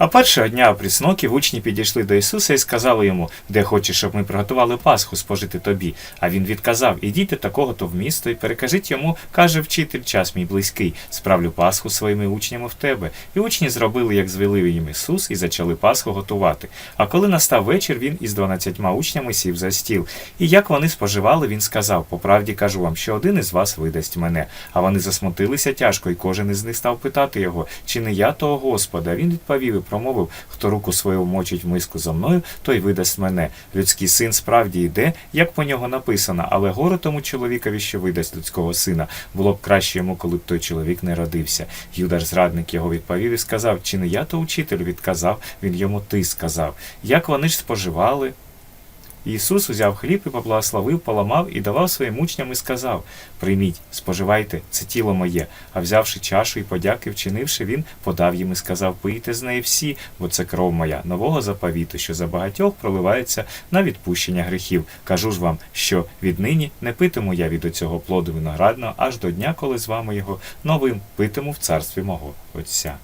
А першого дня опрісноків учні підійшли до Ісуса і сказали йому, де хочеш, щоб ми приготували Пасху спожити тобі. А він відказав: Ідіть такого-то в місто і перекажіть йому, каже вчитель, час мій близький, справлю Пасху своїми учнями в тебе. І учні зробили, як звелив їм Ісус, і почали Пасху готувати. А коли настав вечір, він із дванадцятьма учнями сів за стіл. І як вони споживали, він сказав: По правді кажу вам, що один із вас видасть мене. А вони засмутилися тяжко, і кожен із них став питати його, чи не я того Господа. Він відповів промовив: хто руку свою мочить в миску за мною, той видасть мене. Людський син справді йде, як по нього написано, але горе тому чоловікові, що видасть людського сина. Було б краще йому, коли б той чоловік не родився. Юдаш зрадник його відповів і сказав: Чи не я то учитель? відказав? Він йому ти сказав. Як вони ж споживали? Ісус узяв хліб і поблагословив, поламав і давав своїм учням і сказав: Прийміть, споживайте, це тіло моє. А взявши чашу і подяки вчинивши, він подав їм і сказав: Пийте з неї всі, бо це кров моя, нового заповіту, що за багатьох проливається на відпущення гріхів. Кажу ж вам, що віднині не питиму я від оцього плоду виноградного аж до дня, коли з вами його новим питиму в царстві мого Отця.